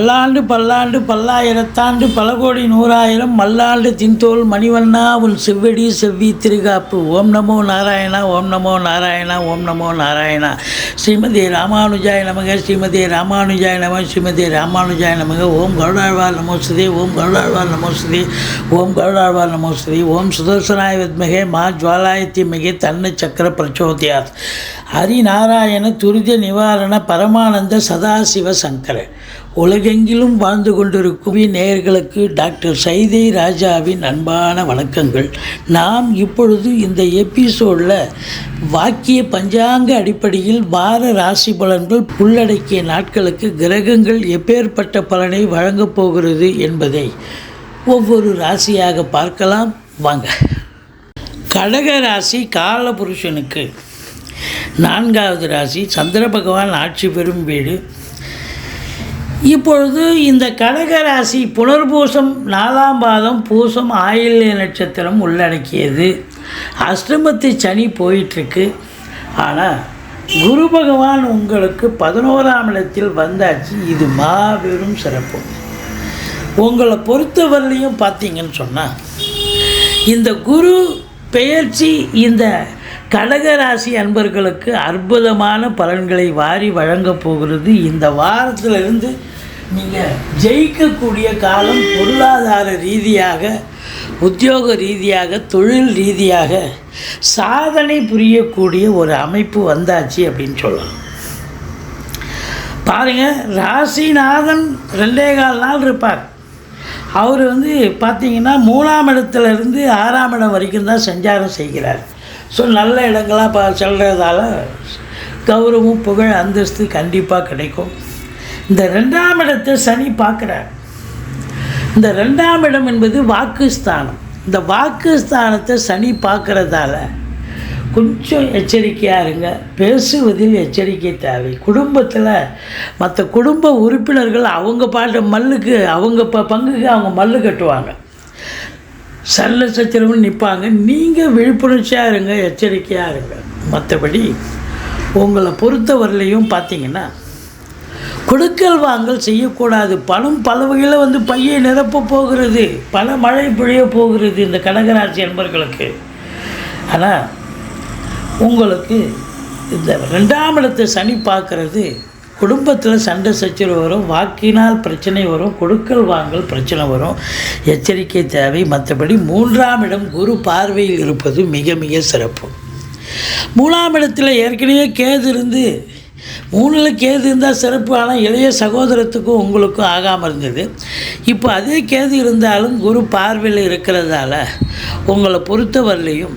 பல்லாண்டு பல்லாண்டு பல்லாயிரத்தாண்டு பல கோடி நூறாயிரம் மல்லாண்டு தின்தோல் மணிவண்ணா உன் செவ்வடி செவ்வி திருகாப்பு. ஓம் நமோ நாராயணா ஓம் நமோ நாராயணா ஓம் நமோ நாராயணா. ஸ்ரீமதி ராமானுஜாய நமக ஸ்ரீமதி ராமானுஜாய நம ஸ்ரீமதி ராமானுஜாய நமக. ஓம் கருடாழ்வார் நமோஸ்துதே ஓம் கருடாழ்வார் நமோஸ்துதே ஓம் கருடாழ்வார் நமோஸ்துதே ஓம் சுதர்சனாய வித்மகே மா ஜுவாலாயத்தி மிகே தன்ன சக்கர பிரச்சோதியாத். ஹரிநாராயண துரித நிவாரண பரமானந்த சதாசிவ சங்கர. உலகெங்கிலும் வாழ்ந்து கொண்டிருக்கும் நேயர்களுக்கு டாக்டர் சைதை ராஜாவின் அன்பான வணக்கங்கள். நாம் இப்பொழுது இந்த எபிசோடில் வாக்கிய பஞ்சாங்க அடிப்படையில் வார ராசி பலன்கள் உள்ளடக்கிய நாட்களுக்கு கிரகங்கள் எப்பேற்பட்ட பலனை வழங்கப் போகிறது என்பதை ஒவ்வொரு ராசியாக பார்க்கலாம். வாங்க. கடக ராசி காலபுருஷனுக்கு நான்காவது ராசி சந்திர பகவான் ஆட்சி பெறும் வீடு. இப்பொழுது இந்த கடக ராசி புனர்பூசம் நாலாம் பாதம் பூசம் ஆயில்ய நட்சத்திரம் உள்ளடக்கியது. அஷ்டமத்து சனி போயிட்டுருக்கு. ஆனால் குரு பகவான் உங்களுக்கு பதினோராம் இடத்தில் வந்தாச்சு. இது மாபெரும் சிறப்பு. உங்களை பொறுத்தவரையிலையும் பார்த்தீங்கன்னு சொன்னால் இந்த குரு பெயர்ச்சி இந்த கடகராசி அன்பர்களுக்கு அற்புதமான பலன்களை வாரி வழங்கப் போகிறது. இந்த வாரத்திலிருந்து நீங்கள் ஜெயிக்கக்கூடிய காலம் பொருளாதார ரீதியாக உத்தியோக ரீதியாக தொழில் ரீதியாக சாதனை புரியக்கூடிய ஒரு அமைப்பு வந்தாச்சு அப்படின்னு சொல்லலாம். பாருங்கள் ராசிநாதன் ரெண்டே கால் நாள் இருப்பார். அவர் வந்து பார்த்திங்கன்னா மூணாம் இடத்துல இருந்து ஆறாம் இடம் வரைக்கும் தான் சஞ்சாரம் செய்கிறார். ஸோ நல்ல இடங்களாக பா செல்கிறதால கௌரவம் புகழ் அந்தஸ்து கண்டிப்பாக கிடைக்கும். இந்த ரெண்டாம் இடத்தை சனி பார்க்குறார். இந்த ரெண்டாம் இடம் என்பது வாக்குஸ்தானம் இந்த வாக்குஸ்தானத்தை சனி பார்க்குறதால கொஞ்சம் எச்சரிக்கையாக இருங்க. பேசுவதில் எச்சரிக்கை தேவை. குடும்பத்தில் மற்ற குடும்ப உறுப்பினர்கள் அவங்க பாட்டு மல்லுக்கு அவங்க ப பங்குக்கு அவங்க மல்லு கட்டுவாங்க. சல்ல சச்சரவுன்னு நிற்பாங்க நீங்கள் விழிப்புணர்ச்சியாக இருங்க எச்சரிக்கையாக இருங்க. மற்றபடி உங்களை பொறுத்தவரையிலையும் பார்த்தீங்கன்னா கொடுக்கல் வாங்கல் செய்யக்கூடாது. பணம் பல வகையில் வந்து பையை நிரப்ப போகிறது. பல மழை பொழிய போகிறது இந்த கடகராசி என்பர்களுக்கு ஆனால் உங்களுக்கு இந்த ரெண்டாம் இடத்தை சனி பார்க்கறது குடும்பத்தில் சண்டை சச்சரவு வரும் வாக்கினால் பிரச்சனை வரும் கொடுக்கல் வாங்கல் பிரச்சனை வரும். எச்சரிக்கை தேவை. மற்றபடி மூன்றாம் இடம் குரு பார்வையில் இருப்பது மிக மிக சிறப்பு. மூணாம் இடத்துல ஏற்கனவே கேது இருந்து மூணில் கேது இருந்தால் சிறப்பு ஆனால் இளைய சகோதரத்துக்கும் உங்களுக்கும் ஆகாமல் இருந்தது. இப்போ அதே கேது இருந்தாலும் குரு பார்வையில் இருக்கிறதால உங்களை பொறுத்தவரையிலையும்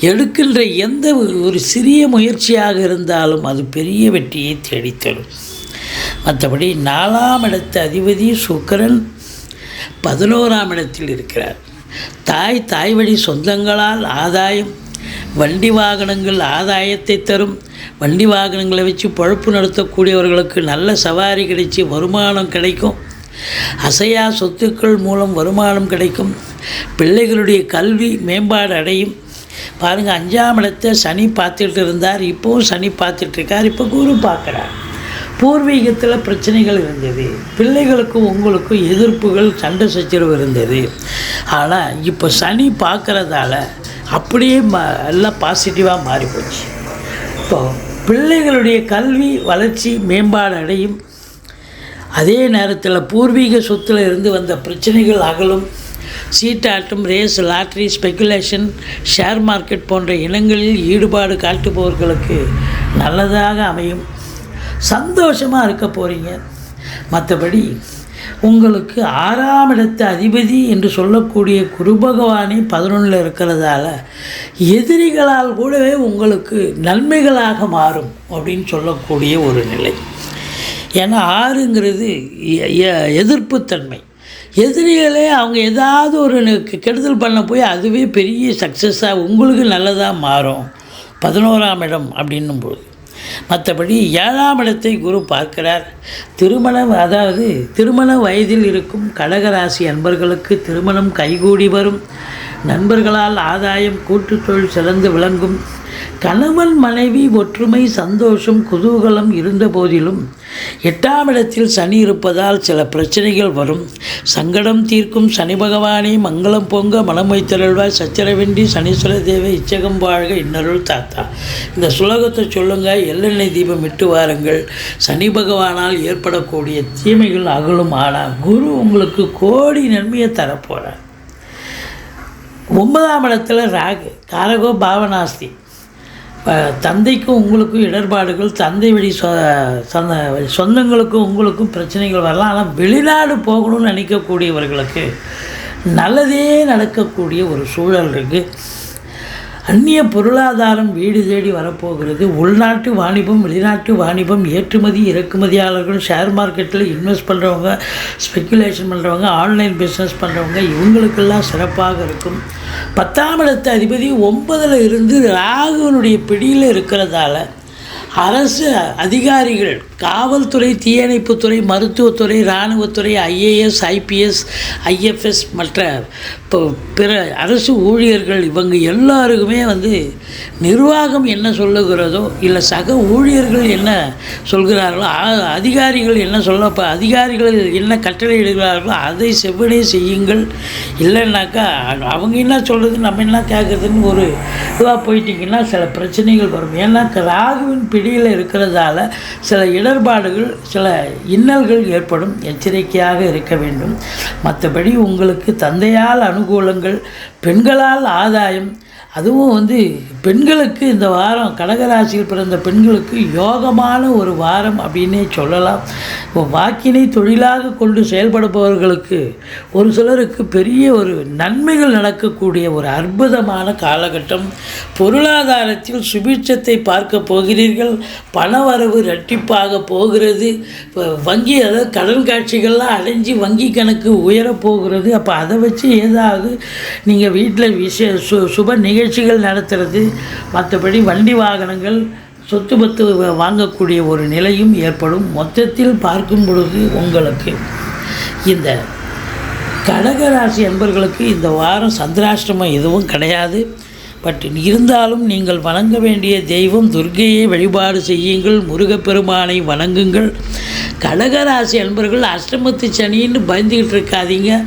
எடுக்கின்ற எந்த ஒரு சிறிய முயற்சியாக இருந்தாலும் அது பெரிய வெற்றியை தேடித்தரும். மற்றபடி நாலாம் இடத்து அதிபதி சுக்கரன் பதினோராம் இடத்தில் இருக்கிறார். தாய் தாய் வழி சொந்தங்களால் ஆதாயம் வண்டி வாகனங்கள் ஆதாயத்தை தரும். வண்டி வாகனங்களை வச்சு பழப்பு நடத்தக்கூடியவர்களுக்கு நல்ல சவாரி கிடைச்சி வருமானம் கிடைக்கும். அசையா சொத்துக்கள் மூலம் வருமானம் கிடைக்கும். பிள்ளைகளுடைய கல்வி மேம்பாடு அடையும். பாருங்கள் அஞ்சாம் இடத்தை சனி பார்த்துட்டு இருந்தார். இப்போவும் சனி பார்த்துட்ருக்கார் இப்போ குரு பார்க்குறார். பூர்வீகத்தில் பிரச்சனைகள் இருந்தது. பிள்ளைகளுக்கும் உங்களுக்கும் எதிர்ப்புகள் சண்டை சச்சரவு இருந்தது. ஆனால் இப்போ சனி பார்க்குறதால அப்படியே ம எல்லாம் பாசிட்டிவாக மாறி போச்சு இப்போ பிள்ளைகளுடைய கல்வி வளர்ச்சி மேம்பாடு அடையும். அதே நேரத்தில் பூர்வீக சொத்தில் இருந்து வந்த பிரச்சனைகள் அகலும். சீட்டாட்டம் race lottery speculation share market போன்ற இனங்களில் ஈடுபாடு காட்டுபவர்களுக்கு நல்லதாக அமையும். சந்தோஷமாக இருக்க போகிறீங்க மற்றபடி உங்களுக்கு ஆறாம் இடத்து அதிபதி என்று சொல்லக்கூடிய குரு பகவானே பதினொன்றில் இருக்கிறதால எதிரிகளால் கூடவே உங்களுக்கு நன்மைகளாக மாறும் அப்படின்னு சொல்லக்கூடிய ஒரு நிலை. ஏன்னா ஆறுங்கிறது எதிர்ப்புத்தன்மை. எதிரிகளே அவங்க ஏதாவது ஒரு கெடுதல் பண்ண போய் அதுவே பெரிய சக்ஸஸாக உங்களுக்கு நல்லதாக மாறும். பதினோராம் இடம் அப்படின்னும் போது. மற்றபடி ஏழாம் இடத்தை குரு பார்க்கிறார். திருமணம் அதாவது திருமண வயதில் இருக்கும் கடகராசி அன்பர்களுக்கு திருமணம் கைகூடி வரும். நண்பர்களால் ஆதாயம் கூட்டுத்தொழில் சிறந்து விளங்கும். கணவன் மனைவி ஒற்றுமை சந்தோஷம் குதூகலம் இருந்த போதிலும் எட்டாம் இடத்தில் சனி இருப்பதால் சில பிரச்சனைகள் வரும். சங்கடம் தீர்க்கும் சனி பகவானே மங்களம் பொங்க மனம் வைத்தருள்வாய் சச்சரவின்றி சனீஸ்வர தேவை இச்சகம் வாழ்க இன்னருள் தாத்தா. இந்த சுலகத்தை சொல்லுங்க எள்ளெண்ணெய் தீபம் இட்டு வாருங்கள். சனி பகவானால் ஏற்படக்கூடிய தீமைகள் அகலும். ஆனால் குரு உங்களுக்கு கோடி நன்மையை தரப்போகிறார் ஒன்பதாம் இடத்துல ராகு காரகோ பாவனாஸ்தி தந்தைக்கும் உங்களுக்கும் இடர்பாடுகள் தந்தை வழி சொ சொந்த சொந்தங்களுக்கும் உங்களுக்கும் பிரச்சனைகள் வரலாம். ஆனால் வெளிநாடு போகணும்னு நினைக்கக்கூடியவர்களுக்கு நல்லதே நடக்கக்கூடிய ஒரு சூழல் இருக்குது அந்நிய பொருளாதாரம் வீடு தேடி வரப்போகிறது. உள்நாட்டு வாணிபம் வெளிநாட்டு வாணிபம் ஏற்றுமதி இறக்குமதியாளர்கள் ஷேர் மார்க்கெட்டில் இன்வெஸ்ட் பண்ணுறவங்க ஸ்பெக்குலேஷன் பண்ணுறவங்க ஆன்லைன் பிஸ்னஸ் பண்ணுறவங்க இவங்களுக்கெல்லாம் சிறப்பாக இருக்கும். பத்தாம் இடத்து அதிபதி ஒன்பதில் இருந்து ராகுவனுடைய பிடியில் இருக்கிறதால அரசு அதிகாரிகள் காவல்துறை தீயணைப்புத்துறை மருத்துவத்துறை இராணுவத்துறை ஐஏஎஸ் ஐபிஎஸ் ஐஎஃப்எஸ் மற்ற இப்போ பிற அரசு ஊழியர்கள் இவங்க எல்லாருக்குமே வந்து நிர்வாகம் என்ன சொல்லுகிறதோ இல்லை சக ஊழியர்கள் என்ன சொல்கிறார்களோ அதிகாரிகள் என்ன சொல்ல இப்போ அதிகாரிகள் என்ன கட்டளையிடுகிறார்களோ அதை செவ்வனே செய்யுங்கள். இல்லைன்னாக்கா அவங்க என்ன சொல்கிறது நம்ம என்ன கேட்குறதுன்னு ஒரு இதுவாக போயிட்டிங்கன்னா சில பிரச்சனைகள் வரும். ஏன்னா ராகுவின் பிடியில் இருக்கிறதால சில இடர்பாடுகள் சில இன்னல்கள் ஏற்படும். எச்சரிக்கையாக இருக்க வேண்டும். மற்றபடி உங்களுக்கு தந்தையால் அனுகூலங்கள் பெண்களால் ஆதாயம் அதுவும் வந்து பெண்களுக்கு இந்த வாரம் கடகராசியில் பிறந்த பெண்களுக்கு யோகமான ஒரு வாரம் அப்படின்னே சொல்லலாம். வாக்கினை தொழிலாக கொண்டு செயல்படுபவர்களுக்கு ஒரு சிலருக்கு பெரிய ஒரு நன்மைகள் நடக்கக்கூடிய ஒரு அற்புதமான காலகட்டம். பொருளாதாரத்தில் சுபிட்சத்தை பார்க்க போகிறீர்கள். பணவரவு இரட்டிப்பாக போகிறது. வங்கி அதாவது கடன் காட்சிகள்லாம் அடைஞ்சு வங்கி கணக்கு உயரப் போகிறது. அப்போ அதை வச்சு ஏதாவது நீங்கள் வீட்டில் விஷய சு சுப நிகழ்ச்சிகள் நடத்துறது மற்றபடி வண்டி வாகனங்கள் சொத்து பத்து வாங்கக்கூடிய ஒரு நிலையும் ஏற்படும். மொத்தத்தில் பார்க்கும் பொழுது உங்களுக்கு இந்த கடகராசி அன்பர்களுக்கு இந்த வாரம் சந்திராஷ்டமம் எதுவும் கிடையாது. பட் இருந்தாலும் நீங்கள் வணங்க வேண்டிய தெய்வம் துர்க்கையை வழிபாடு செய்யுங்கள் முருகப்பெருமானை வணங்குங்கள். கடகராசி அன்பர்கள் அஷ்டமத்து சனின்னு பயந்துக்கிட்டு இருக்காதீங்க.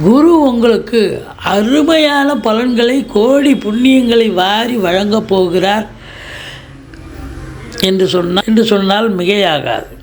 குரு உங்களுக்கு அருமையான பலன்களை கோடி புண்ணியங்களை வாரி வழங்கப் போகிறார். என்று சொன்னால் என்று சொன்னால் மிகையாகாது.